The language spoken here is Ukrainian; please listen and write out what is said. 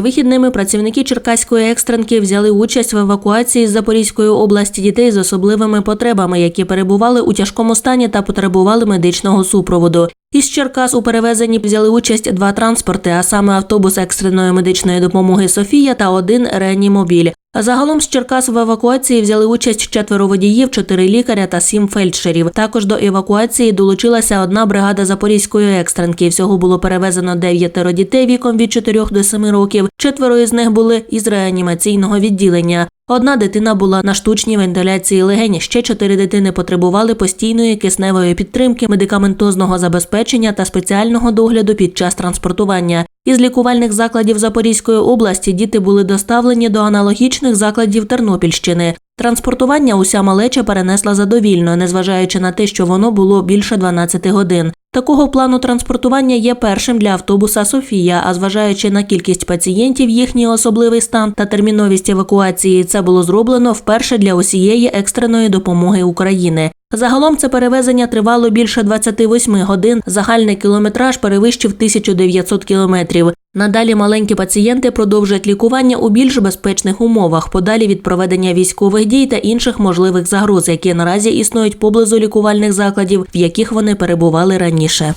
Вихідними працівники Черкаської екстренки взяли участь в евакуації з Запорізької області дітей з особливими потребами, які перебували у тяжкому стані та потребували медичного супроводу. Із Черкас у перевезенні взяли участь два транспорти, а саме автобус екстреної медичної допомоги Софія та один реанімобіль. Загалом з Черкас в евакуації взяли участь четверо водіїв, чотири лікаря та сім фельдшерів. Також до евакуації долучилася одна бригада запорізької екстренки. Всього було перевезено дев'ятеро дітей віком від 4 до 7 років. Четверо із них були із реанімаційного відділення. Одна дитина була на штучній вентиляції легень. Ще чотири дитини потребували постійної кисневої підтримки, медикаментозного забезпечення та спеціального догляду під час транспортування. Із лікувальних закладів Запорізької області діти були доставлені до аналогічних закладів Тернопільщини. Транспортування уся малеча перенесла задовільно, незважаючи на те, що воно було більше 12 годин. Такого плану транспортування є першим для автобуса Софія. А зважаючи на кількість пацієнтів, їхній особливий стан та терміновість евакуації, це було зроблено вперше для усієї екстреної допомоги України. Загалом це перевезення тривало більше 28 годин. Загальний кілометраж перевищив 1900 кілометрів. Надалі маленькі пацієнти продовжать лікування у більш безпечних умовах, подалі від проведення військових дій та інших можливих загроз, які наразі існують поблизу лікувальних закладів, в яких вони перебували раніше.